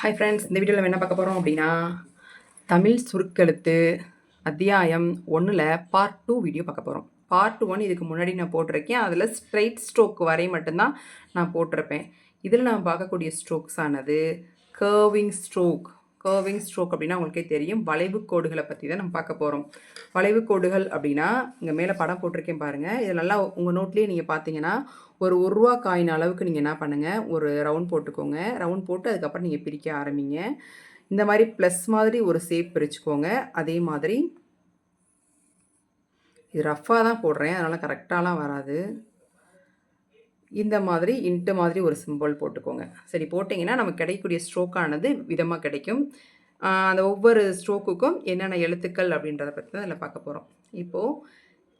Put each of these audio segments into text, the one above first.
Hi friends இந்த வீடியோவில் என்ன பார்க்க போகிறோம் அப்படின்னா தமிழ் சுருக்கெழுத்து அத்தியாயம் ஒன்றில் பார்ட் டூ வீடியோ பார்க்க போகிறோம் பார்ட் ஒன் இதுக்கு முன்னாடி நான் போட்டிருக்கேன். அதில் ஸ்ட்ரைட் ஸ்ட்ரோக் வரை மட்டும்தான் நான் போட்டிருப்பேன். இதில் நான் பார்க்கக்கூடிய ஸ்ட்ரோக்ஸ் ஆனது கர்விங் ஸ்ட்ரோக் கர்விங் ஸ்ட்ரோக் அப்படின்னா உங்களுக்கே தெரியும். வளைவு கோடுகளை பற்றி தான் நம்ம பார்க்க போகிறோம் வளைவு கோடுகள் அப்படின்னா இங்கே மேலே படம் போட்டிருக்கேன் பாருங்கள் இது நல்லா உங்கள் நோட்லேயே நீங்கள் பார்த்தீங்கன்னா ஒரு ஒரு ரூபா காயின் அளவுக்கு நீங்கள் என்ன பண்ணுங்கள் ஒரு ரவுண்ட் போட்டுக்கோங்க. ரவுண்ட் போட்டு அதுக்கப்புறம் நீங்கள் பிரிக்க ஆரம்பிங்க. இந்த மாதிரி ப்ளஸ் மாதிரி ஒரு ஷேப் பிரிச்சுக்கோங்க. அதே மாதிரி இது ரஃப்பாக தான் போடுறேன். அதனால் கரெக்டாலாம் வராது. இந்த மாதிரி இன்ட்டு மாதிரி ஒரு சிம்பிள் போட்டுக்கோங்க. சரி போட்டிங்கன்னா நமக்கு கிடைக்கக்கூடிய ஸ்ட்ரோக்கானது விதமாக கிடைக்கும். அந்த ஒவ்வொரு ஸ்ட்ரோக்குக்கும் என்னென்ன எழுத்துக்கள் அப்படின்றத பற்றி தான் அதில் பார்க்க போகிறோம் இப்போது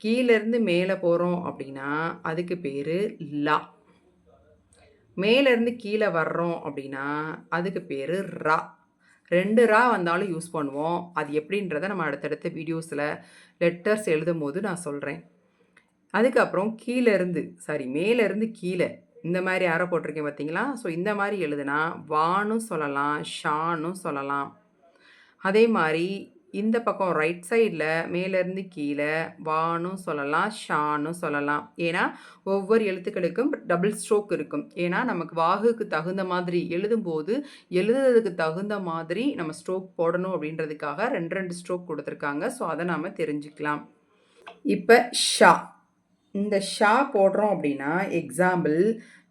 கீழேருந்து மேலே போகிறோம் அப்படின்னா அதுக்கு பேர் லா. மேலேருந்து கீழே வர்றோம் அப்படின்னா அதுக்கு பேர் ரா. ரெண்டு ரா வந்தாலும் யூஸ் பண்ணுவோம். அது எப்படின்றத நம்ம அடுத்தடுத்த வீடியோஸில் லெட்டர்ஸ் எழுதும் போது நான் சொல்கிறேன். அதுக்கப்புறம் கீழேருந்து சாரி மேலேருந்து கீழே. இந்த மாதிரி அரை போட்டிருக்கேன் பார்த்தீங்களா? ஸோ இந்த மாதிரி எழுதுனா வானும் சொல்லலாம் ஷானும் சொல்லலாம். அதே மாதிரி இந்த பக்கம் ரைட் சைடில் மேலேருந்து கீழே வானும் சொல்லலாம் ஷானும் சொல்லலாம். ஏன்னா ஒவ்வொரு எழுத்துக்களுக்கும் டபுள் ஸ்ட்ரோக் இருக்கும். ஏன்னா நமக்கு வாகுக்கு தகுந்த மாதிரி எழுதும்போது எழுதுறதுக்கு தகுந்த மாதிரி நம்ம ஸ்ட்ரோக் போடணும் அப்படின்றதுக்காக ரெண்டு ரெண்டு ஸ்ட்ரோக் கொடுத்துருக்காங்க. ஸோ அதை நாம் தெரிஞ்சுக்கலாம். இப்போ ஷா. இந்த ஷா போடுறோம் அப்படின்னா எக்ஸாம்பிள்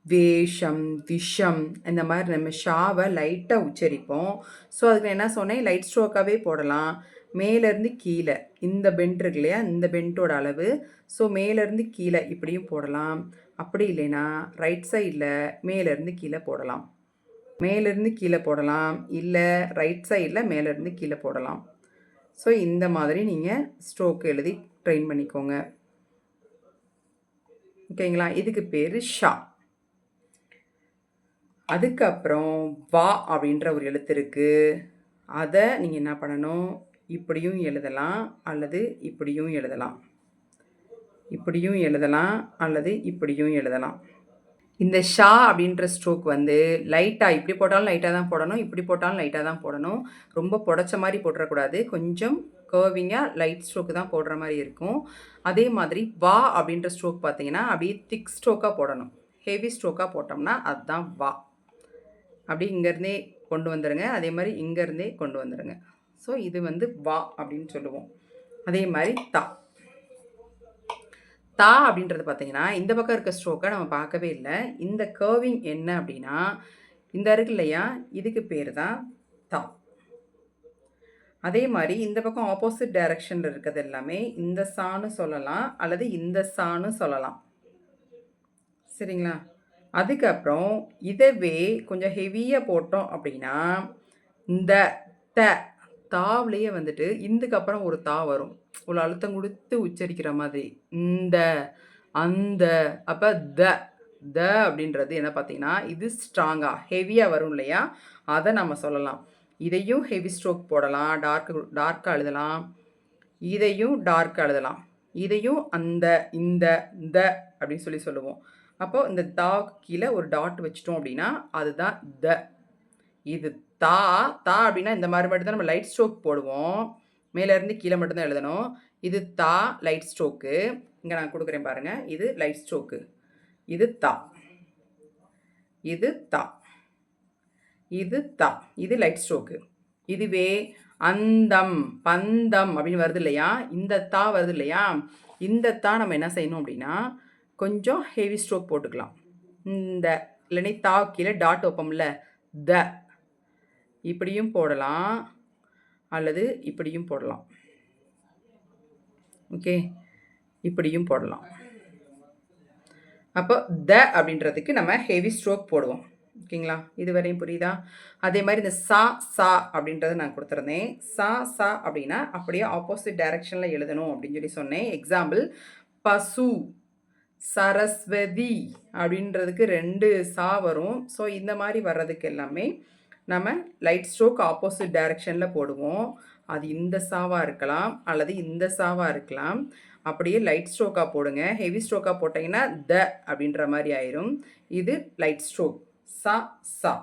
வேஷம் விஷம் இந்த மாதிரி நம்ம ஷாவை லைட்டாக உச்சரிப்போம். ஸோ அதுக்கு என்ன சொன்னேன்? லைட் ஸ்ட்ரோக்காகவே போடலாம். மேலேருந்து கீழே. இந்த பெண்ட் இருக்கு இல்லையா? இந்த பெண்ட்டோட அளவு. ஸோ மேலேருந்து கீழே இப்படியும் போடலாம். அப்படி இல்லைன்னா ரைட் சைடில் மேலேருந்து கீழே போடலாம். மேலேருந்து கீழே போடலாம். இல்லை ரைட் சைடில் மேலேருந்து கீழே போடலாம். ஸோ இந்த மாதிரி நீங்கள் ஸ்ட்ரோக் எழுதி ட்ரெயின் பண்ணிக்கோங்க. ஓகேங்களா? இதுக்கு பேர் ஷா. அதுக்கப்புறம் வா அப்படின்ற ஒரு எழுத்து இருக்குது அதை நீங்கள் என்ன பண்ணணும்? இப்படியும் எழுதலாம் அல்லது இப்படியும் எழுதலாம். இப்படியும் எழுதலாம் அல்லது இப்படியும் எழுதலாம். இந்த ஷா அப்படின்ற ஸ்ட்ரோக் வந்து லைட்டாக இப்படி போட்டாலும் லைட்டாக தான் போடணும். இப்படி போட்டாலும் லைட்டாக தான் போடணும். ரொம்ப புடச்ச மாதிரி போட்டுறக்கூடாது. கொஞ்சம் கர்விங்காக லைட் ஸ்ட்ரோக்கு தான் போடுற மாதிரி இருக்கும். அதே மாதிரி வா அப்படின்ற ஸ்ட்ரோக் பார்த்தீங்கன்னா அப்படியே திக் ஸ்ட்ரோக்காக போடணும். ஹெவி ஸ்ட்ரோக்காக போட்டோம்னா அதுதான் வா. அப்படி இங்கேருந்தே கொண்டு வந்துடுங்க அதே மாதிரி இங்கேருந்தே கொண்டு வந்துடுங்க ஸோ இது வந்து வா அப்படின்னு சொல்லுவோம். அதே மாதிரி தா. தா அப்படின்றது பார்த்தீங்கன்னா இந்த பக்கம் இருக்க ஸ்ட்ரோக்கை நம்ம பார்க்கவே இல்லை. இந்த கர்விங் என்ன அப்படின்னா இந்த இருக்கு இல்லையா? இதுக்கு பேர் தான் தா. அதே மாதிரி இந்த பக்கம் ஆப்போசிட் டைரக்ஷனில் இருக்கிறது எல்லாமே இந்த சான்னு சொல்லலாம் அல்லது இந்த சான்னு சொல்லலாம். சரிங்களா? அதுக்கப்புறம் இதவே கொஞ்சம் ஹெவியாக போட்டோம் அப்படின்னா இந்த த தாவிலேயே வந்துட்டு இந்துக்கு அப்புறம் ஒரு தா வரும். ஒரு அழுத்தம் கொடுத்து உச்சரிக்கிற மாதிரி. இந்த அந்த அப்போ த த அப்படின்றது என்ன பார்த்தீங்கன்னா இது ஸ்ட்ராங்காக ஹெவியாக வரும் இல்லையா? அதை நம்ம சொல்லலாம். இதையும் ஹெவி ஸ்ட்ரோக் போடலாம் டார்க் டார்க்காக எழுதலாம் இதையும் டார்க்காக எழுதலாம் இதையும் அந்த இந்த த அப்படின்னு சொல்லி சொல்லுவோம். அப்போது இந்த தா கீழே ஒரு டாட் வச்சிட்டோம் அப்படின்னா அதுதான் த. இது தா தா அப்படின்னா இந்த மாதிரி மட்டும் தான் நம்ம லைட் ஸ்ட்ரோக் போடுவோம். மேலேருந்து கீழே மட்டும்தான் எழுதணும். இது தா லைட் ஸ்ட்ரோக்கு இங்கே நான் கொடுக்குறேன் பாருங்கள் இது லைட் ஸ்ட்ரோக்கு இது தா. இது தா. இது தா. இது லைட் ஸ்ட்ரோக்கு இதுவே அந்தம் பந்தம் அப்படின்னு வருது இல்லையா? இந்த தா வருது இல்லையா? இந்த தா நம்ம என்ன செய்யணும் அப்படின்னா கொஞ்சம் ஹெவி ஸ்ட்ரோக் போட்டுக்கலாம். இந்த இல்லைன்னா தா கீழே டாட் வைப்போம்ல த. இப்படியும் போடலாம் அல்லது இப்படியும் போடலாம். ஓகே இப்படியும் போடலாம். அப்போ த அப்படின்றதுக்கு நம்ம ஹெவி ஸ்ட்ரோக் போடுவோம். ஓகேங்களா இது வரையும் புரியுதா? அதே மாதிரி இந்த சா சா அப்படின்றத நான் கொடுத்துருந்தேன். சா சா அப்படின்னா அப்படியே ஆப்போசிட் டைரக்ஷனில் எழுதணும் அப்படின்னு சொல்லி சொன்னேன். எக்ஸாம்பிள் பசு. சரஸ்வதி அப்படின்றதுக்கு ரெண்டு சா வரும். ஸோ இந்த மாதிரி வர்றதுக்கு எல்லாமே நம்ம லைட் ஸ்ட்ரோக் ஆப்போசிட் டைரக்ஷனில் போடுவோம். அது இந்த சாவாக இருக்கலாம் அல்லது இந்த சாவாக இருக்கலாம். அப்படியே லைட் ஸ்ட்ரோக்காக போடுங்க. ஹெவி ஸ்ட்ரோக்காக போட்டிங்கன்னா த அப்படின்ற மாதிரி ஆயிரும். இது லைட் ஸ்ட்ரோக் சா சா.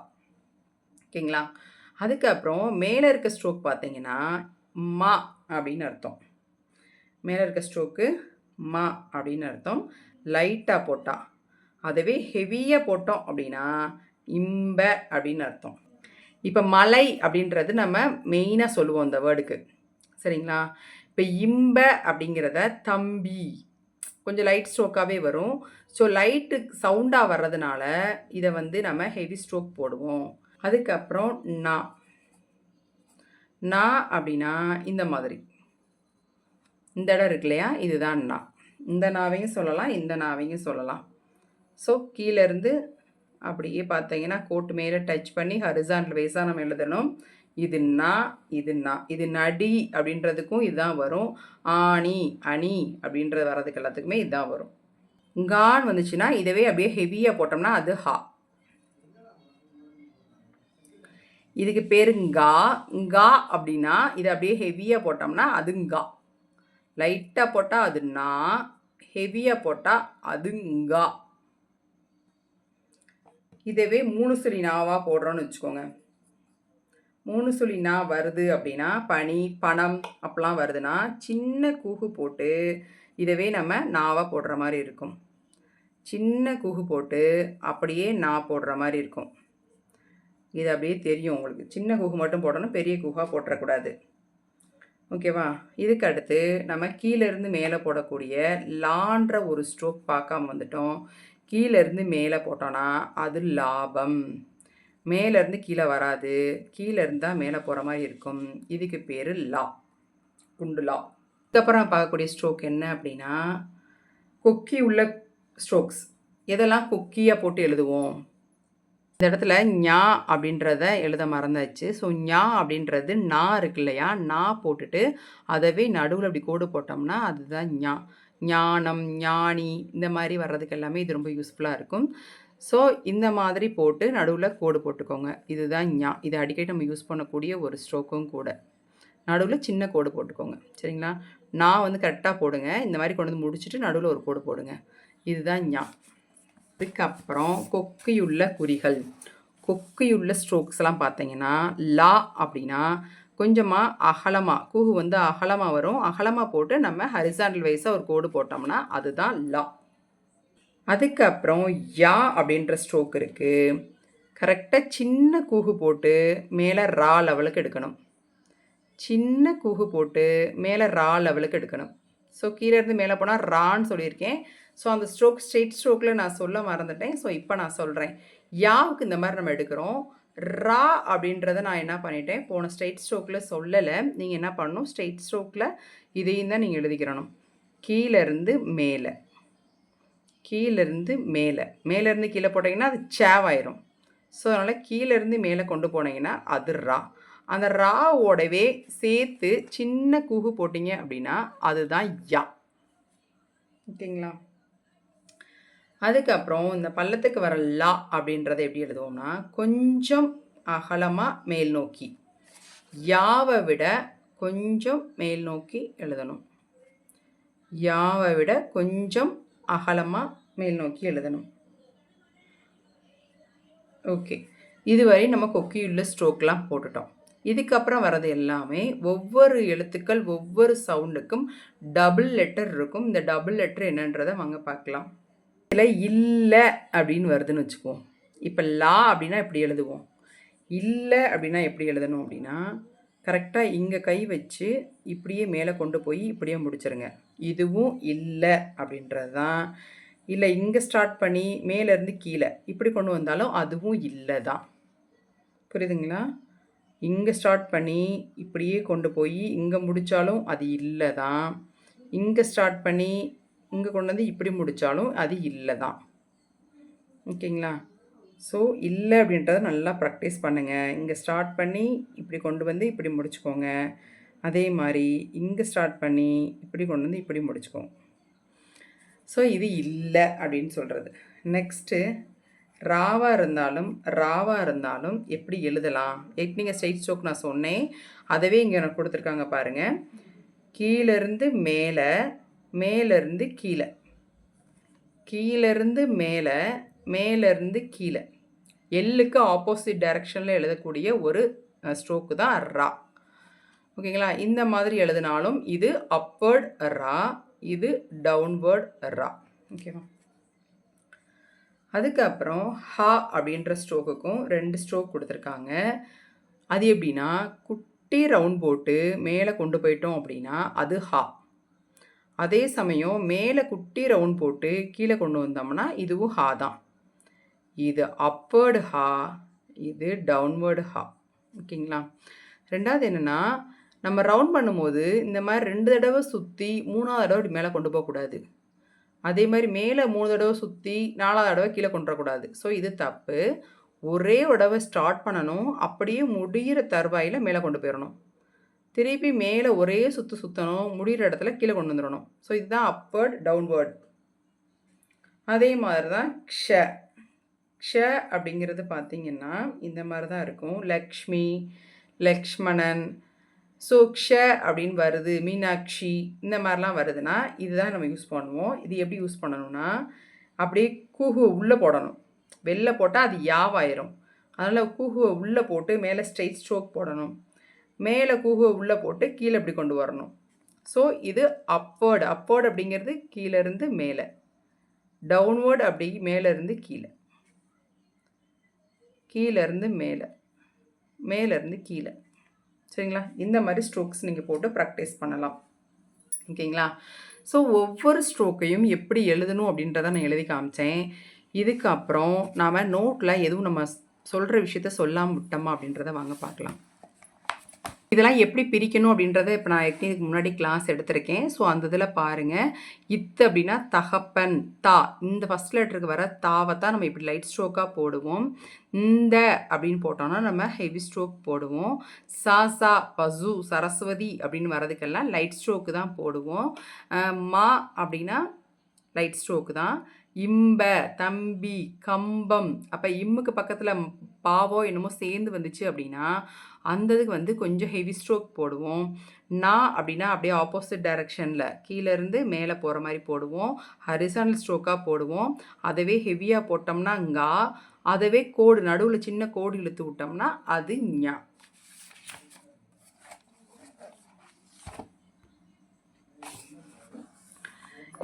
ஓகேங்களா? அதுக்கப்புறம் மேலே இருக்க ஸ்ட்ரோக் பார்த்தீங்கன்னா மா அப்படின்னு அர்த்தம். மேலே இருக்க ஸ்ட்ரோக்கு மா அப்படின்னு அர்த்தம். லைட்டாக போட்டால் அதுவே ஹெவியாக போட்டோம் அப்படின்னா இம்ப அப்படின்னு அர்த்தம். இப்போ மலை அப்படின்றது நம்ம மெயினாக சொல்லுவோம் இந்த வேர்டுக்கு சரிங்களா? இப்போ இம்ப அப்படிங்கிறத தம்பி கொஞ்சம் லைட் ஸ்ட்ரோக்காகவே வரும். ஸோ லைட்டு சவுண்டாக வர்றதுனால இதை வந்து நம்ம ஹெவி ஸ்ட்ரோக் போடுவோம். அதுக்கப்புறம் நா. நா அப்படின்னா இந்த மாதிரி. இந்த இடம் இருக்கு இல்லையா? இதுதான் நா. இந்த நாவையும் சொல்லலாம் இந்த நாவையும் சொல்லலாம். ஸோ கீழேருந்து அப்படியே பார்த்தீங்கன்னா கோட்டு மேலே டச் பண்ணி ஹரிசான்டில் வைஸாக நம்ம எழுதணும். இது நா இது நா. இது நடி அப்படின்றதுக்கும் இதுதான் வரும். ஆணி அணி அப்படின்றது வர்றதுக்கு எல்லாத்துக்குமே இதுதான் வரும். கான் வந்துச்சுன்னா இதவே அப்படியே ஹெவியாக போட்டோம்னா அது ஹா. இதுக்கு பேர் கா. கா அப்படின்னா இதை அப்படியே ஹெவியாக போட்டோம்னா அது கா. லைட்டாக போட்டால் அது நா. ஹெவியாக போட்டால் அது இதவே மூணு சொல்லி நாவாக போடுறோன்னு வச்சுக்கோங்க. மூணு சொல்லி நா வருது அப்படின்னா பனி பணம் அப்படிலாம் வருதுன்னா சின்ன கூகு போட்டு இதவே நம்ம நாவாக போடுற மாதிரி இருக்கும். சின்ன கூகு போட்டு அப்படியே நா போடுற மாதிரி இருக்கும். இது அப்படியே தெரியும் உங்களுக்கு. சின்ன கூகு மட்டும் போடணும் பெரிய கூகாக போட்டுறக்கூடாது. ஓகேவா? இதுக்கு அடுத்து நம்ம கீழேருந்து மேலே போடக்கூடிய லான்ற ஒரு ஸ்ட்ரோக் பார்க்காம வந்துட்டோம். கீழேருந்து மேலே போட்டோன்னா அது லாபம். மேலேருந்து கீழே வராது. கீழே இருந்தால் மேலே போகிற மாதிரி இருக்கும். இதுக்கு பேர் லா. குண்டு லா. இதுக்கப்புறம் பார்க்கக்கூடிய ஸ்ட்ரோக் என்ன அப்படின்னா கொக்கி உள்ள ஸ்ட்ரோக்ஸ் எதெல்லாம் கொக்கியாக போட்டு எழுதுவோம்? இந்த இடத்துல ஞா அப்படின்றத எழுத மறந்தாச்சு. ஸோ ஞா அப்படின்றது நா இருக்கு இல்லையா? நா போட்டுட்டு அதவே நடுவில் அப்படி கோடு போட்டோம்னா அதுதான் ஞா. ஞானம் ஞானி இந்த மாதிரி வர்றதுக்கு எல்லாமே இது ரொம்ப யூஸ்ஃபுல்லாக இருக்கும். ஸோ இந்த மாதிரி போட்டு நடுவில் கோடு போட்டுக்கோங்க. இதுதான் ஞா. இது அடிக்கடி நம்ம யூஸ் பண்ணக்கூடிய ஒரு ஸ்ட்ரோக்கும் கூட. நடுவில் சின்ன கோடு போட்டுக்கோங்க. சரிங்களா? நான் வந்து கரெக்டாக போடுங்க. இந்த மாதிரி கொண்டு வந்து முடிச்சுட்டு நடுவில் ஒரு கோடு போடுங்க. இதுதான் ஞா. அதுக்கப்புறம் கொக்கியுள்ள குறிகள். கொக்கியுள்ள ஸ்ட்ரோக்ஸ்லாம் பார்த்தீங்கன்னா லா அப்படின்னா கொஞ்சமாக அகலமாக கூகு வந்து அகலமாக வரும். அகலமாக போட்டு நம்ம ஹரிசாண்டல் வைஸாக ஒரு கோடு போட்டோம்னா அதுதான் லா. அதுக்கப்புறம் யா அப்படின்ற ஸ்ட்ரோக் இருக்குது கரெக்டாக சின்ன கூகு போட்டு மேலே ரா லெவலுக்கு எடுக்கணும். சின்ன கூகு போட்டு மேலே ரா லெவலுக்கு எடுக்கணும். ஸோ கீழே இருந்து மேலே போனால் ரான்னு சொல்லியிருக்கேன். ஸோ அந்த ஸ்ட்ரோக் ஸ்ட்ரெயிட் ஸ்ட்ரோக்கில் நான் சொல்ல மறந்துட்டேன். ஸோ இப்போ நான் சொல்கிறேன் யாவுக்கு இந்த மாதிரி நம்ம எடுக்கிறோம்? ரா அப்படின்றத நான் என்ன பண்ணிட்டேன்? போன ஸ்ட்ரெயிட் ஸ்ட்ரோக்கில் சொல்லலை. நீங்கள் என்ன பண்ணணும்? ஸ்ட்ரெயிட் ஸ்ட்ரோக்கில் இதையும் தான் நீங்கள் எழுதிக்கிறணும் கீழேருந்து மேலே. கீழேருந்து மேலே. மேலேருந்து கீழே போட்டிங்கன்னா அது சேவாயிரும். ஸோ அதனால் கீழேருந்து மேலே கொண்டு போனீங்கன்னா அது ரா. அந்த ராவோடவே சேர்த்து சின்ன கூகு போட்டிங்க அப்படின்னா அதுதான் யா. ஓகேங்களா? அதுக்கப்புறம் இந்த பள்ளத்துக்கு வர லா அப்படின்றத எப்படி எழுதுவோம்னா கொஞ்சம் அகலமாக மேல் நோக்கி. யாவை விட கொஞ்சம் மேல் நோக்கி எழுதணும். யாவை விட கொஞ்சம் அகலமாக மேல் நோக்கி எழுதணும். ஓகே. இதுவரை நம்ம கொக்கியுள்ள ஸ்ட்ரோக்லாம் போட்டுட்டோம். இதுக்கப்புறம் வர்றது எல்லாமே ஒவ்வொரு எழுத்துக்கள் ஒவ்வொரு சவுண்டுக்கும் டபுள் லெட்டர் இருக்கும். இந்த டபுள் லெட்டர் என்னன்றதை வாங்க பார்க்கலாம். இதில் இல்லை அப்படின்னு வருதுன்னு வச்சுக்குவோம். இப்போ லா அப்படின்னா எப்படி எழுதுவோம்? இல்லை அப்படின்னா எப்படி எழுதணும் அப்படின்னா கரெக்டாக இங்கே கை வச்சு இப்படியே மேலே கொண்டு போய் இப்படியே முடிச்சிருங்க. இதுவும் இல்லை அப்படின்றது தான் இல்லை இங்கே ஸ்டார்ட் பண்ணி மேலேருந்து கீழே இப்படி கொண்டு வந்தாலும் அதுவும் இல்லை தான் புரியுதுங்களா? இங்கே ஸ்டார்ட் பண்ணி இப்படியே கொண்டு போய் இங்கே முடித்தாலும் அது இல்லை தான் இங்கே ஸ்டார்ட் பண்ணி இங்கே கொண்டு வந்து இப்படி முடித்தாலும் அது இல்லை தான் ஓகேங்களா? ஸோ இல்லை அப்படின்றத நல்லா ப்ராக்டிஸ் பண்ணுங்கள் இங்கே ஸ்டார்ட் பண்ணி இப்படி கொண்டு வந்து இப்படி முடிச்சுக்கோங்க. அதே மாதிரி இங்கே ஸ்டார்ட் பண்ணி இப்படி கொண்டு வந்து இப்படி முடிச்சுக்கோங்க. ஸோ இது இல்லை அப்படின்னு சொல்கிறது நெக்ஸ்ட்டு ராவாக இருந்தாலும் ராவாக இருந்தாலும் எப்படி எழுதலாம்? எட் நீங்கள் ஸ்ட்ரெயிட் ஸ்ட்ரோக் நான் சொன்னேன். அதவே இங்கே எனக்கு கொடுத்துருக்காங்க பாருங்கள் கீழேருந்து மேலே மேலேருந்து கீழே. கீழேருந்து மேலே மேலேருந்து கீழே. எல்லுக்கு ஆப்போசிட் டைரக்ஷனில் எழுதக்கூடிய ஒரு ஸ்ட்ரோக்கு தான் ரா. ஓகேங்களா? இந்த மாதிரி எழுதினாலும் இது அப்வர்ட் ரா இது டவுன்வேர்ட் ரா. ஓகேவா? அதுக்கப்புறம் ஹா அப்படின்ற ஸ்ட்ரோக்குக்கும் ரெண்டு ஸ்ட்ரோக் கொடுத்துருக்காங்க. அது எப்படின்னா குட்டி ரவுண்ட் போட்டு மேலே கொண்டு போயிட்டோம் அப்படின்னா அது ஹா. அதே சமயம் மேலே குட்டி ரவுண்ட் போட்டு கீழே கொண்டு வந்தோம்னா இதுவும் ஹா தான். இது அப்வர்டு ஹா இது டவுன்வேர்டு ஹா. ஓகேங்களா? ரெண்டாவது என்னென்னா நம்ம ரவுண்ட் பண்ணும்போது இந்த மாதிரி ரெண்டு தடவை சுற்றி மூணாவது தடவை இப்படி மேலே கொண்டு போகக்கூடாது. அதே மாதிரி மேலே மூணு தடவை சுற்றி நாலாவது தடவை கீழே கொண்டு வரக்கூடாது. ஸோ இது தப்பு. ஒரே தடவை ஸ்டார்ட் பண்ணணும். அப்படியே முடிகிற தருவாயில் மேலே கொண்டு போயிடணும். திருப்பி மேலே ஒரே சுற்று சுற்றணும் முடிகிற இடத்துல கீழே கொண்டு வந்துடணும். ஸோ இதுதான் அப்வர்ட் டவுன்வேர்ட் அதே மாதிரி தான் க்ஷ. க்ஷ அப்படிங்கிறது பார்த்திங்கன்னா இந்த மாதிரி தான் இருக்கும். லக்ஷ்மி லக்ஷ்மணன். ஸோ க்ஷ அப்படின்னு வருது. மீனாட்சி இந்த மாதிரிலாம் வருதுன்னா இதுதான் நம்ம யூஸ் பண்ணுவோம். இது எப்படி யூஸ் பண்ணணும்னா அப்படியே கூகு உள்ளே போடணும். வெளில போட்டால் அது யாவாயிரும். அதனால் கூகுவை உள்ளே போட்டு மேலே ஸ்ட்ரைட் ஸ்ட்ரோக் போடணும். மேலே கூகுவை உள்ளே போட்டு கீழே இப்படி கொண்டு வரணும். ஸோ இது அப்போர்டு அப்போர்டு அப்படிங்கிறது கீழேருந்து மேலே. டவுன்வேர்டு அப்படி மேலேருந்து கீழே. கீழேருந்து மேலே. மேலேருந்து கீழே. சரிங்களா? இந்த மாதிரி ஸ்ட்ரோக்ஸ் நீங்கள் போட்டு ப்ராக்டிஸ் பண்ணலாம். ஓகேங்களா? ஸோ ஒவ்வொரு ஸ்ட்ரோக்கையும் எப்படி எழுதணும் அப்படின்றத நான் எழுதி காமிச்சேன். இதுக்கப்புறம் நாம் நோட்டில் எதுவும் நம்ம சொல்கிற விஷயத்த சொல்லாமல் விட்டோமா அப்படின்றத வாங்க பார்க்கலாம். இதெல்லாம் எப்படி பிரிக்கணும் அப்படின்றத இப்போ நான் எப்படி இதுக்கு முன்னாடி கிளாஸ் எடுத்திருக்கேன். ஸோ அந்த இதில் பாருங்கள் இத்து அப்படின்னா தகப்பன் தா. இந்த ஃபஸ்ட் லெட்டருக்கு வர தாவை தான் நம்ம இப்படி லைட் ஸ்ட்ரோக்காக போடுவோம். இந்த அப்படின்னு போட்டோம்னா நம்ம ஹெவி ஸ்ட்ரோக் போடுவோம். சா சா பசு சரஸ்வதி அப்படின்னு வரதுக்கெல்லாம் லைட் ஸ்ட்ரோக்கு தான் போடுவோம். மா அப்படின்னா லைட் ஸ்ட்ரோக்கு தான். இம்ப தம்பி கம்பம். அப்போ இம்முக்கு பக்கத்தில் பாவோ என்னமோ சேர்ந்து வந்துச்சு அப்படின்னா அந்த இதுக்கு வந்து கொஞ்சம் ஹெவி ஸ்ட்ரோக் போடுவோம். நான் அப்படின்னா அப்படியே ஆப்போசிட் டைரக்ஷனில் கீழேருந்து மேலே போகிற மாதிரி போடுவோம். ஹரிசானல் ஸ்ட்ரோக்காக போடுவோம். அதவே ஹெவியாக போட்டோம்னா ngா அதவே கோடு நடுவில் சின்ன கோடு இழுத்து விட்டோம்னா அது ஞா.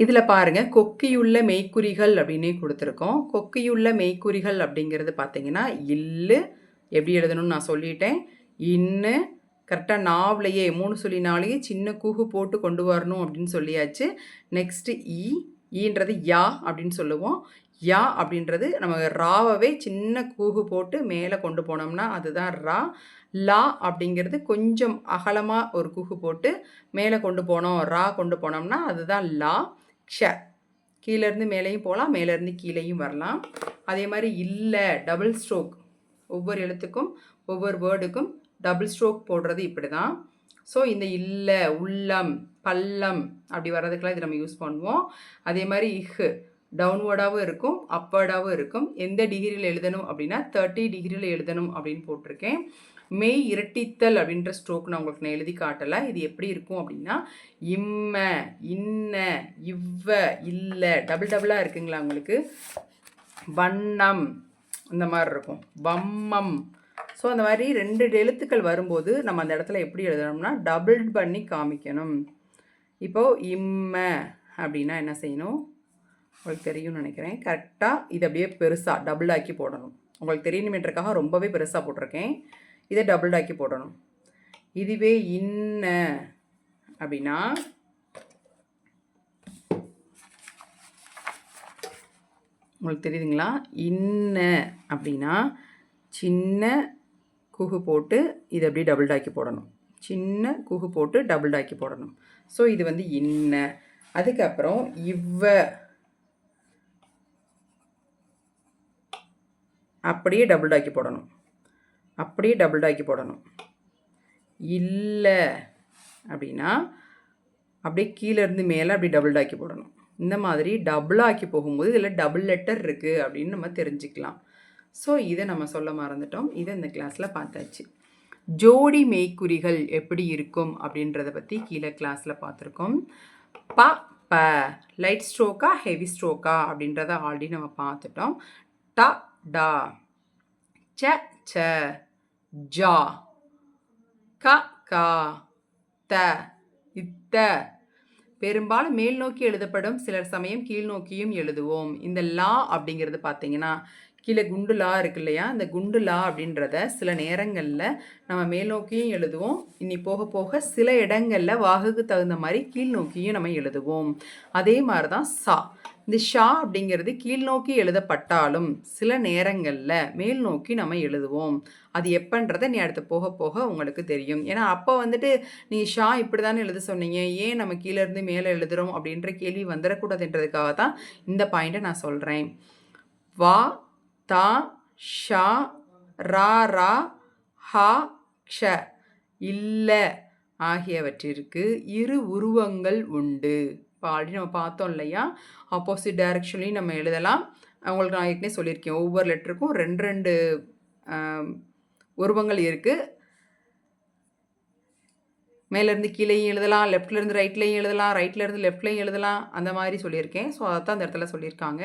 இதில் பாருங்கள் கொக்கியுள்ள மெய்க்குறிகள் அப்படின்னே கொடுத்துருக்கோம். கொக்கியுள்ள மெய்க்குறிகள் அப்படிங்கிறது பார்த்தீங்கன்னா இல்லு. எப்படி எழுதணும்னு நான் சொல்லிட்டேன். இன்னு கரெக்டாக நாவலையே மூணு சொல்லி நாளையே சின்ன கூகு போட்டு கொண்டு வரணும் அப்படின்னு சொல்லியாச்சு. நெக்ஸ்ட்டு ஈ ஈன்றது யா அப்படின்னு சொல்லுவோம். யா அப்படின்றது நம்ம ராவவே சின்ன கூகு போட்டு மேலே கொண்டு போனோம்னா அதுதான் ரா. லா அப்படிங்கிறது கொஞ்சம் அகலமாக ஒரு கூகு போட்டு மேலே கொண்டு போனோம் ரா கொண்டு போனோம்னா அதுதான் லா. க்ஷ கீழேருந்து மேலேயும் போகலாம் மேலேருந்து கீழேயும் வரலாம். அதே மாதிரி இல்லை டபுள் ஸ்ட்ரோக் ஒவ்வொரு எழுத்துக்கும் ஒவ்வொரு வேர்டுக்கும் டபுள் ஸ்ட்ரோக் போடுறது இப்படி தான் ஸோ இந்த இல்லை உள்ளம் பள்ளம் அப்படி வர்றதுக்கெல்லாம் இது நம்ம யூஸ் பண்ணுவோம். அதே மாதிரி இஹு டவுன்வேர்டாகவும் இருக்கும் அப்வேர்டாகவும் இருக்கும். எந்த டிகிரியில் எழுதணும் அப்படின்னா தேர்ட்டி டிகிரியில் எழுதணும் அப்படின்னு போட்டிருக்கேன். மெய் இரட்டித்தல் அப்படின்ற ஸ்ட்ரோக் நான் உங்களுக்கு நான் எழுதி காட்டலை. இது எப்படி இருக்கும் அப்படின்னா இம்ம இன்ன இவ்வ இல்லை டபுள் டபுளாக இருக்குங்களா உங்களுக்கு? வண்ணம் இந்த மாதிரி இருக்கும். வம்மம் ஸோ அந்த மாதிரி ரெண்டு எழுத்துக்கள் வரும்போது நம்ம அந்த இடத்துல எப்படி எழுதணும்னா டபுள் பண்ணி காமிக்கணும். இப்போது இம்ம அப்படின்னா என்ன செய்யணும்? உங்களுக்கு தெரியும்னு நினைக்கிறேன். கரெக்டாக இது அப்படியே பெருசாக டபுள் ஆக்கி போடணும். உங்களுக்கு தெரியணுமேன்றக்காக ரொம்பவே பெருசாக போட்டிருக்கேன். இதை டபுள் ஆக்கி போடணும். இதுவே இன்ன அப்படின்னா உங்களுக்கு தெரியுதுங்களா? இன்ன அப்படின்னா சின்ன குகு போட்டு இது அப்படியே டபுள் டாக்கி போடணும். சின்ன குகு போட்டு டபுள் டாக்கி போடணும். ஸோ இது வந்து இன்ன. அதுக்கப்புறம் இவ்வ. அப்படியே டபுள் டாக்கி போடணும். அப்படியே டபுள் டாக்கி போடணும். இல்லை அப்படின்னா அப்படியே கீழேருந்து மேலே அப்படி டபுள் டாக்கி போடணும். இந்த மாதிரி டபுளாக்கி போகும்போது இதில் டபுள் லெட்டர் இருக்குது அப்படின்னு நம்ம தெரிஞ்சுக்கலாம். ஸோ இதை நம்ம சொல்ல மறந்துட்டோம். இதை இந்த கிளாஸில் பார்த்தாச்சு. ஜோடி மெய்க்குறிகள் எப்படி இருக்கும் அப்படின்றத பற்றி கீழே கிளாஸில் பார்த்துருக்கோம். ப ப லைட் ஸ்ட்ரோக்கா ஹெவி ஸ்ட்ரோக்கா அப்படின்றத ஆல்ரெடி நம்ம பார்த்துட்டோம். ட டா ச ச ஜா க கா த இத்த. பெரும்பாலும் மேல் நோக்கி எழுதப்படும் சிலர் சமயம் கீழ் நோக்கியும் எழுதுவோம். இந்த லா அப்படிங்கிறது பார்த்தீங்கன்னா கீழே குண்டு லா இருக்கு இல்லையா? அந்த குண்டு லா அப்படின்றத சில நேரங்களில் நம்ம மேல் நோக்கியும் எழுதுவோம். இனி போக போக சில இடங்களில் வாகுக்கு தகுந்த மாதிரி கீழ் நோக்கியும் நம்ம எழுதுவோம். அதே மாதிரி தான் சா. இந்த ஷா அப்படிங்கிறது கீழ் நோக்கி எழுதப்பட்டாலும் சில நேரங்களில் மேல் நோக்கி நம்ம எழுதுவோம். அது எப்பன்றதை நீ அடுத்து போக போக உங்களுக்கு தெரியும். ஏன்னா அப்போ வந்துட்டு நீ ஷா இப்படி தானே எழுத சொன்னீங்க. ஏன் நம்ம கீழே இருந்து மேலே எழுதுகிறோம் அப்படின்ற கேள்வி வந்துடக்கூடாதுன்றதுக்காக தான் இந்த பாயிண்ட்டை நான் சொல்கிறேன் வா தா ஷா ரா ரா ஹா க்ஷ. இல்ல. ஆகியவற்றிற்கு இரு உருவங்கள் உண்டு. இப்போ ஆல்ரெடி நம்ம பார்த்தோம் இல்லையா? ஆப்போசிட் டைரக்ஷன்லையும் நம்ம எழுதலாம். உங்களுக்கு நான் ஏற்கனவே சொல்லியிருக்கேன். ஒவ்வொரு லெட்டருக்கும் ரெண்டு ரெண்டு உருவங்கள் இருக்குது மேலேருந்து கீழேயும் எழுதலாம். லெஃப்ட்லேருந்து ரைட்லேயும் எழுதலாம். ரைட்லேருந்து லெஃப்ட்லேயும் எழுதலாம். அந்த மாதிரி சொல்லியிருக்கேன். ஸோ அதை தான் அந்த இடத்துல சொல்லியிருக்காங்க.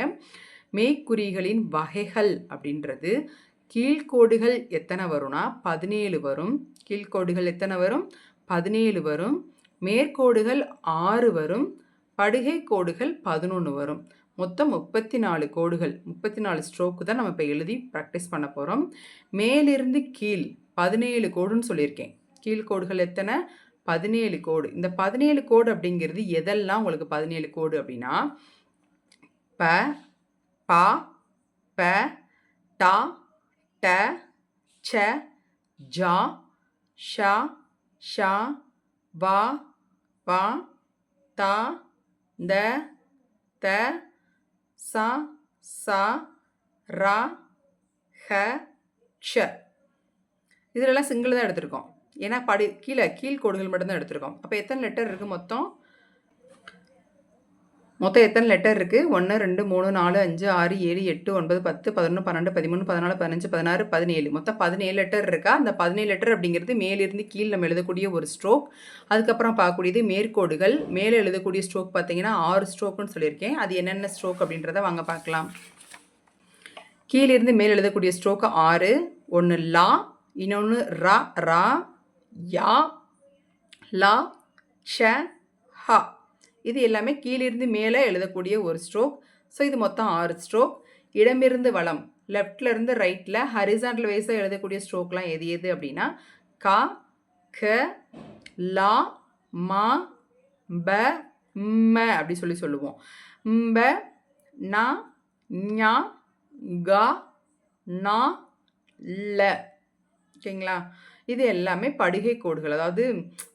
மேய்க்குறிகளின் வகைகள் அப்படின்றது. கீழ்கோடுகள் எத்தனை வரும்னா பதினேழு வரும். கீழ்கோடுகள் எத்தனை வரும்? பதினேழு வரும். மேற்கோடுகள் ஆறு வரும். படுகை கோடுகள் பதினொன்று வரும். மொத்தம் முப்பத்தி நாலு கோடுகள். முப்பத்தி நாலு ஸ்ட்ரோக்கு தான் நம்ம இப்போ எழுதி ப்ராக்டிஸ் பண்ண போகிறோம் மேலிருந்து கீழ் பதினேழு கோடுன்னு சொல்லியிருக்கேன். கீழ்கோடுகள் எத்தனை? பதினேழு கோடு. இந்த பதினேழு கோடு அப்படிங்கிறது எதெல்லாம் உங்களுக்கு பதினேழு கோடு அப்படின்னா ப பா ப டா ட ச ஜா ஷா ஷா வா வா தா த த சா சா ரா ஹ ஷ இதிலெல்லாம் சிங்கிள் தான் எடுத்திருக்கோம். ஏன்னா படி கீழே கீழ் கோடுகள் மட்டும்தான் எடுத்திருக்கோம். அப்போ எத்தனை லெட்டர் இருக்குது மொத்தம்? மொத்தம் எத்தனை லெட்டர் இருக்குது ஒன்று ரெண்டு மூணு நாலு அஞ்சு ஆறு ஏழு எட்டு ஒன்பது பத்து பதினொன்று பன்னெண்டு பதிமூணு பதினாலு பதினஞ்சு பதினாறு பதினேழு. மொத்தம் பதினேழு லெட்டர் இருக்கா? அந்த பதினேழு லெட்டர் அப்படிங்கிறது மேலிருந்து கீழ் நம்ம எழுதக்கூடிய ஒரு ஸ்ட்ரோக் அதுக்கப்புறம் பார்க்கக்கூடியது மேற்கோடுகள். மேலே எழுதக்கூடிய ஸ்ட்ரோக் பார்த்தீங்கன்னா ஆறு ஸ்ட்ரோக்குன்னு சொல்லியிருக்கேன். அது என்னென்ன ஸ்ட்ரோக் அப்படின்றத வாங்க பார்க்கலாம். கீழிருந்து மேல் எழுதக்கூடிய ஸ்ட்ரோக்கு ஆறு ஒன்று லா இன்னொன்று ரா ரா யா லா ஷ ஹா. இது எல்லாமே கீழிருந்து மேலே எழுதக்கூடிய ஒரு ஸ்ட்ரோக் ஸோ இது மொத்தம் ஆறு ஸ்ட்ரோக் இடமிருந்து வளம் லெஃப்டில் இருந்து ரைட்டில் ஹரிசாண்டல் வைஸாக எழுதக்கூடிய ஸ்ட்ரோக்லாம் எது எது அப்படின்னா கா க லா மா ப ம அப்படி சொல்லி சொல்லுவோம். ப நா ஞா கா நா ல. ஓகேங்களா? இது எல்லாமே படுகை கோடுகள். அதாவது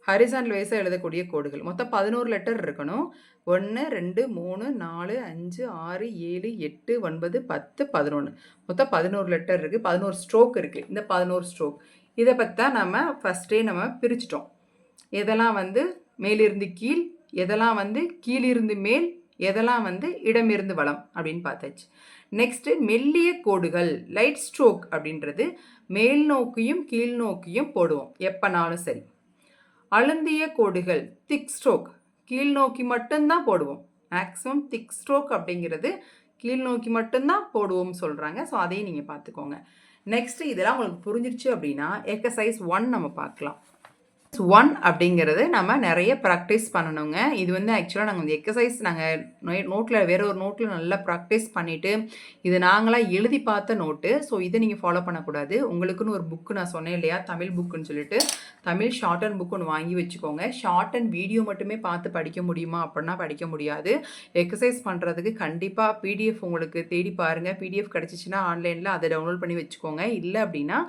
ஹரிசான் வயசாக எழுதக்கூடிய கோடுகள். மொத்தம் பதினோரு லெட்டர் இருக்கணும். ஒன்று ரெண்டு மூணு நாலு அஞ்சு ஆறு ஏழு எட்டு ஒன்பது பத்து பதினொன்று மொத்தம் பதினோரு லெட்டர் இருக்குது பதினோரு ஸ்ட்ரோக் இருக்குது இந்த பதினோரு ஸ்ட்ரோக் இதை பற்றி தான் நம்ம ஃபஸ்ட்டே நம்ம பிரிச்சிட்டோம். எதெல்லாம் வந்து மேலிருந்து கீழ் எதெல்லாம் வந்து கீழிருந்து மேல் எதெல்லாம் வந்து இடமிருந்து வளம் அப்படின்னு பார்த்தாச்சு. நெக்ஸ்ட்டு மெல்லிய கோடுகள் லைட் ஸ்ட்ரோக் அப்படின்றது மேல் நோக்கியும் கீழ் நோக்கியும் போடுவோம் எப்போனாலும் சரி. அழுந்திய கோடுகள் திக் ஸ்ட்ரோக் கீழ் நோக்கி மட்டும்தான் போடுவோம். மேக்ஸிமம் திக் ஸ்ட்ரோக் அப்படிங்கிறது கீழ் நோக்கி மட்டும்தான் போடுவோம்னு சொல்கிறாங்க ஸோ அதையும் நீங்கள் பார்த்துக்கோங்க. நெக்ஸ்ட்டு இதெல்லாம் உங்களுக்கு புரிஞ்சிருச்சு அப்படின்னா எக்ஸசைஸ் ஒன் நம்ம பார்க்கலாம். ஒன் அப்படிங்கிறது நம்ம நிறைய ப்ராக்டிஸ் பண்ணணுங்க. இது வந்து ஆக்சுவலாக நாங்கள் வந்து எக்ஸசைஸ் நாங்கள் நோட்டில் வேற ஒரு நோட்டில் நல்லா ப்ராக்டிஸ் பண்ணிவிட்டு இது நாங்களாக எழுதி பார்த்த நோட்டு ஸோ இதை நீங்கள் ஃபாலோ பண்ணக்கூடாது. உங்களுக்குன்னு ஒரு புக்கு நான் சொன்னேன் இல்லையா? தமிழ் புக்குன்னு சொல்லிட்டு. தமிழ் ஷார்ட் அண்ட் புக் ஒன்று வாங்கி வச்சுக்கோங்க. ஷார்ட் அண்ட் வீடியோ மட்டுமே பார்த்து படிக்க முடியுமா அப்படின்னா படிக்க முடியாது. எக்ஸசைஸ் பண்ணுறதுக்கு கண்டிப்பாக பிடிஎஃப் உங்களுக்கு தேடி பாருங்கள் பிடிஎஃப் கிடச்சிச்சின்னா ஆன்லைனில் அதை டவுன்லோட் பண்ணி வச்சுக்கோங்க. இல்லை அப்படின்னா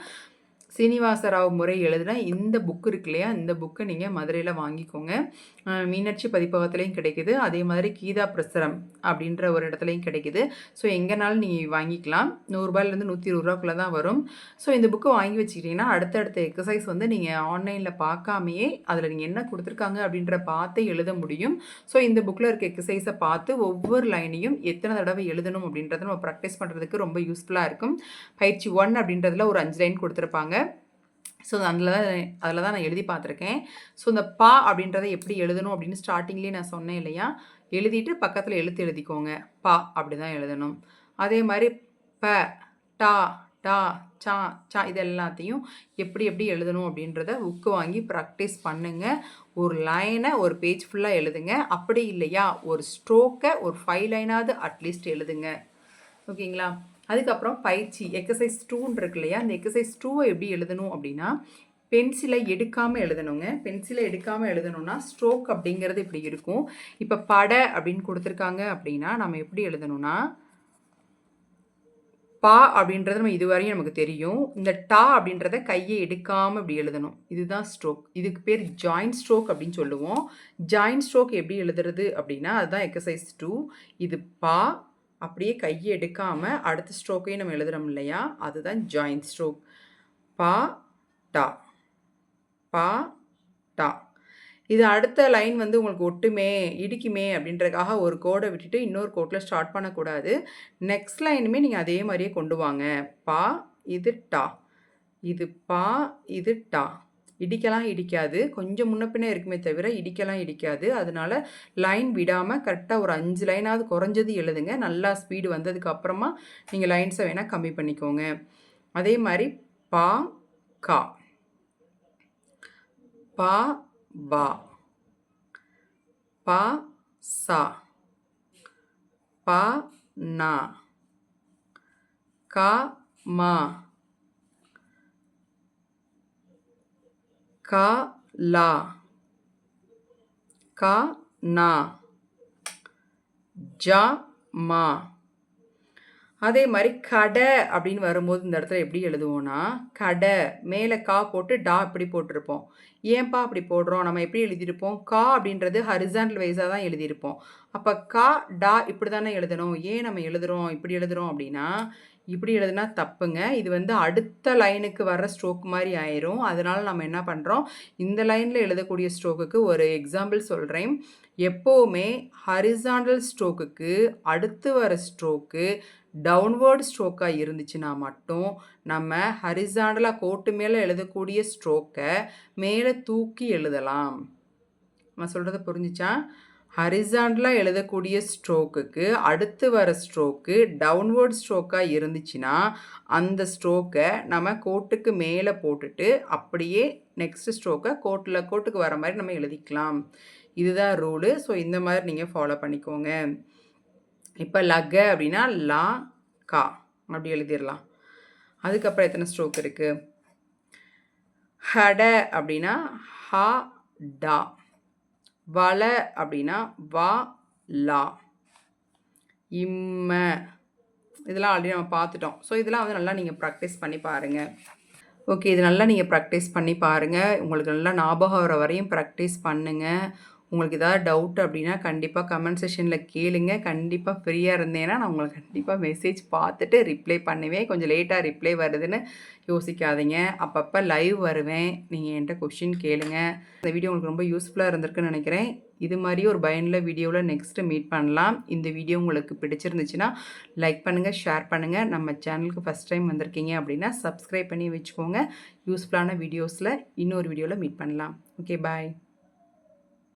சீனிவாசராவ் முறை எழுதின இந்த புக்கு இருக்கு இல்லையா? இந்த புக்கை நீங்கள் மதுரையில் வாங்கிக்கோங்க. மீனாட்சி பதிப்பகத்துலேயும் கிடைக்குது. அதே மாதிரி கீதா பிரசுரம் அப்படின்ற ஒரு இடத்துலையும் கிடைக்குது. ஸோ எங்கேனாலும் நீங்கள் வாங்கிக்கலாம். நூறுரூபாயிலேருந்து நூற்றி இருபது தான் வரும். ஸோ இந்த புக்கு வாங்கி வச்சுக்கிட்டிங்கன்னா அடுத்தடுத்த எக்ஸசைஸ் வந்து நீங்கள் ஆன்லைனில் பார்க்காமையே அதில் நீங்கள் என்ன கொடுத்துருக்காங்க அப்படின்ற பார்த்து எழுத முடியும். ஸோ இந்த புக்கில் இருக்க எக்ஸசைஸை பார்த்து ஒவ்வொரு லைனையும் எத்தனை தடவை எழுதணும் அப்படின்றத நம்ம ப்ராக்டிஸ் பண்ணுறதுக்கு ரொம்ப யூஸ்ஃபுல்லாக இருக்கும். பயிற்சி ஒன் அப்படின்றதுல ஒரு அஞ்சு லைன் கொடுத்துருப்பாங்க. ஸோ அதில் தான் அதில் தான் நான் எழுதி பார்த்துருக்கேன். ஸோ இந்த பா அப்படின்றத எப்படி எழுதணும் அப்படின்னு ஸ்டார்டிங்லேயே நான் சொன்னேன் இல்லையா? எழுதிட்டு பக்கத்தில் எழுத்து எழுதிக்கோங்க. பா அப்படி தான் எழுதணும். அதே மாதிரி ப டா டா சா சா இது எல்லாத்தையும் எப்படி எப்படி எழுதணும் அப்படின்றத புக்கு வாங்கி ப்ராக்டிஸ் பண்ணுங்க. ஒரு லைனை ஒரு பேஜ் ஃபுல்லாக எழுதுங்க. அப்படி இல்லையா? ஒரு ஸ்ட்ரோக்கை ஒரு ஃபைவ் லைனாவது அட்லீஸ்ட் எழுதுங்க. ஓகேங்களா அதுக்கப்புறம் பயிற்சி எக்ஸசைஸ் டூன்னு இருக்கு இல்லையா? அந்த எக்ஸசைஸ் டூவை எப்படி எழுதணும் அப்படின்னா பென்சிலை எடுக்காமல் எழுதணுங்க. பென்சிலை எடுக்காமல் எழுதணும்னா ஸ்ட்ரோக் அப்படிங்கிறது இப்படி இருக்கும். இப்போ பட அப்படின்னு கொடுத்துருக்காங்க அப்படின்னா நம்ம எப்படி எழுதணும்னா பா அப்படின்றது நம்ம இதுவரையும் நமக்கு தெரியும். இந்த டா அப்படின்றத கையை எடுக்காமல் இப்படி எழுதணும். இதுதான் ஸ்ட்ரோக் இதுக்கு பேர் ஜாயின்ட் ஸ்ட்ரோக் அப்படின்னு சொல்லுவோம். ஜாயின்ட் ஸ்ட்ரோக் எப்படி எழுதுறது அப்படின்னா அதுதான் எக்ஸசைஸ் டூ இது பா அப்படியே கையை எடுக்காமல் அடுத்த ஸ்ட்ரோக்கையும் நம்ம எழுதுகிறோம் இல்லையா? அதுதான் ஜாயிண்ட் ஸ்ட்ரோக் பா டா. பா டா. இது அடுத்த லைன் வந்து உங்களுக்கு ஒட்டுமே இடிக்குமே அப்படின்றதுக்காக ஒரு கோடை விட்டுட்டு இன்னொரு கோட்டில் ஸ்டார்ட் பண்ணக்கூடாது. நெக்ஸ்ட் லைனுமே நீங்கள் அதே மாதிரியே கொண்டு வாங்க. பா இது டா. இது பா இது டா. இடிக்கலாம் இடிக்காது. கொஞ்சம் முன்ன இருக்குமே தவிர இடிக்கலாம் இடிக்காது. அதனால லைன் விடாமல் கரெக்டாக ஒரு அஞ்சு லைனாவது குறைஞ்சது எழுதுங்க. நல்லா ஸ்பீடு வந்ததுக்கு அப்புறமா நீங்கள் லைன்ஸை வேணால் கம்மி பண்ணிக்கோங்க. அதே மாதிரி பா கா. பா பா பா சா. பா நா. கா மா. கா லா. கா நா. ஜா மா. அதே மாதிரி கடை அப்படின்னு வரும்போது இந்த இடத்துல எப்படி எழுதுவோம்னா கடை. மேலே கா போட்டு டா இப்படி போட்டிருப்போம். ஏன்பா அப்படி போடுறோம்? நம்ம எப்படி எழுதியிருப்போம்? கா அப்படின்றது ஹரிசான்டல் வைஸாக தான் எழுதியிருப்போம். அப்போ கா டா இப்படி தானே எழுதணும்? ஏன் நம்ம எழுதுகிறோம் இப்படி எழுதுகிறோம் அப்படின்னா இப்படி எழுதுனா தப்புங்க. இது வந்து அடுத்த லைனுக்கு வர ஸ்ட்ரோக் மாதிரி ஆயிரும். அதனால் நம்ம என்ன பண்ணுறோம் இந்த லைனில் எழுதக்கூடிய ஸ்ட்ரோக்குக்கு ஒரு எக்ஸாம்பிள் சொல்கிறேன் எப்போவுமே ஹரிசாண்டல் ஸ்ட்ரோக்குக்கு அடுத்து வர ஸ்ட்ரோக்கு டவுன்வேர்டு ஸ்ட்ரோக்காக இருந்துச்சுன்னா மட்டும் நம்ம ஹரிசாண்டலாக கோட்டு மேலே எழுதக்கூடிய ஸ்ட்ரோக்கை மேலே தூக்கி எழுதலாம். நான் சொல்கிறத புரிஞ்சிச்சா? ஹரிசாண்டலாக எழுதக்கூடிய ஸ்ட்ரோக்குக்கு அடுத்து வர ஸ்ட்ரோக்கு டவுன்வேர்ட் ஸ்ட்ரோக்காக இருந்துச்சுன்னா அந்த ஸ்ட்ரோக்கை நம்ம கோட்டுக்கு மேலே போட்டுட்டு அப்படியே நெக்ஸ்ட் ஸ்ட்ரோக்கை கோட்டில் கோட்டுக்கு வர மாதிரி நம்ம எழுதிக்கலாம். இதுதான் ரூலு. ஸோ இந்த மாதிரி நீங்கள் ஃபாலோ பண்ணிக்கோங்க. இப்போ லக அப்படின்னா லா கா. அப்படி எழுதிடலாம். அதுக்கப்புறம் எத்தனை ஸ்ட்ரோக் இருக்குது ஹட அப்படின்னா ஹா டா. வள அப்படின்னா வா லா. இம்ம. இதெல்லாம் ஆல்ரெடி நம்ம பார்த்துட்டோம். ஸோ இதெல்லாம் வந்து நல்லா நீங்கள் ப்ராக்டிஸ் பண்ணி பாருங்கள் ஓகே இது நல்லா நீங்கள் ப்ராக்டிஸ் பண்ணி பாருங்கள் உங்களுக்கு நல்லா ஞாபகம் வர வரையும் ப்ராக்டிஸ் பண்ணுங்கள் உங்களுக்கு ஏதாவது டவுட் அப்படின்னா கண்டிப்பாக கமெண்ட் செஷனில் கேளுங்க. கண்டிப்பாக ஃப்ரீயாக இருந்தேன்னா நான் உங்களுக்கு கண்டிப்பாக மெசேஜ் பார்த்துட்டு ரிப்ளை பண்ணுவேன். கொஞ்சம் லேட்டாக ரிப்ளை வருதுன்னு யோசிக்காதீங்க. அப்பப்போ லைவ் வருவேன். நீங்கள் என்கிட்ட கொஷின் கேளுங்க. இந்த வீடியோ உங்களுக்கு ரொம்ப யூஸ்ஃபுல்லாக இருந்திருக்குன்னு நினைக்கிறேன். இது மாதிரி ஒரு பயனுள்ள வீடியோவில் நெக்ஸ்ட்டு மீட் பண்ணலாம். இந்த வீடியோ உங்களுக்கு பிடிச்சிருந்துச்சுன்னா லைக் பண்ணுங்கள் ஷேர் பண்ணுங்கள் நம்ம சேனலுக்கு ஃபஸ்ட் டைம் வந்திருக்கீங்க அப்படின்னா சப்ஸ்கிரைப் பண்ணி வச்சுக்கோங்க. யூஸ்ஃபுல்லான வீடியோஸில் இன்னொரு வீடியோவில் மீட் பண்ணலாம். Okay bye